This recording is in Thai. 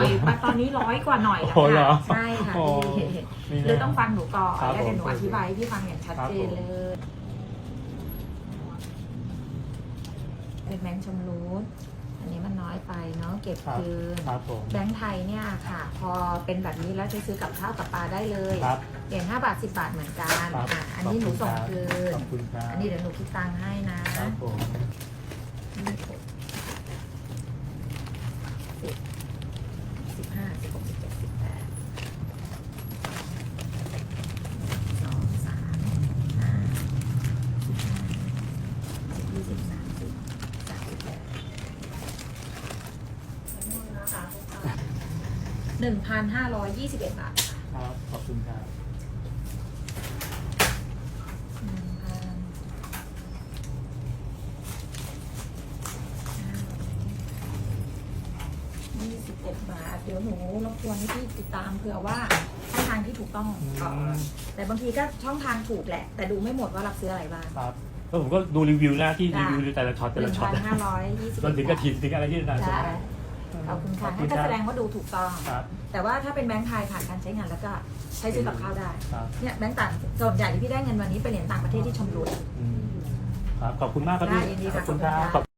อยตอนนี้ร้อยกว่าหน่อยแล้วโอ้เหรอค่ะใช่ค่ะโอ้พี่นี่นะเลยต้องฟังหนูก่อนครับแล้วเดี๋ยวหนูผมอธิบายให้พี่ฟังอย่างชัดเจนครับผม เลยเป็นแบงค์ชำรุดอันนี้มันน้อยไปเนาะเก็บครับคืนครับผมแบงค์ไทยเนี่ยค่ะ พอเป็นแบบนี้แล้วจะซื้อกับข้าวกับปลาได้เลยครับ เหรียญห้าบาทสิบาทเหมือนกันครับอะอันนี้หนูส่งคืนขอบคุณครับอันนี้เดี๋ยวหนูคิดตังค์ให้นะครับผม ยี่สิบสิบ สิบห้าสิบหกสิบเจ็ดสิบแปดสองสามห้าสิบห้าสิบยี่สิบสามสิบสามสิบแปดหนึ่งพันห้าร้อยยี่สิบเอ็ดบาทค่ะครับ ขอบคุณ 7บาเดี๋ยวหนูรบกวนให้พี่ติดตามเผื่อว่าช่องทางที่ถูกต้องก่อนแต่บางทีก็ช่องทางถูกแหละ แต่ดูไม่หมดว่ารับซื้ออะไรบ้าง ครับแล้วผมก็ดูรีวิวนะที่รีวิวแต่ละช็อตแต่ละช็อตพันห้าร้อยยี่สิบจนถึงกระถิ่นถึงอะไรที่นั่นใช่ไหมขอบคุณค่ะให้กาแสดงว่าดูถูกต้องแต่ว่าถ้าเป็นแบงค์ไทยผ่านการใช้งานแล้วก็ใช้ซื้อกับข้าวได้เนี่ยแบงค์ต่างส่วนใหญ่ที่พี่ได้เงินวันนี้ไปเหรียญต่างประเทศที่ชมรม อืครับ ขอบคุณมากครับพี่ขอบคุณครัะบ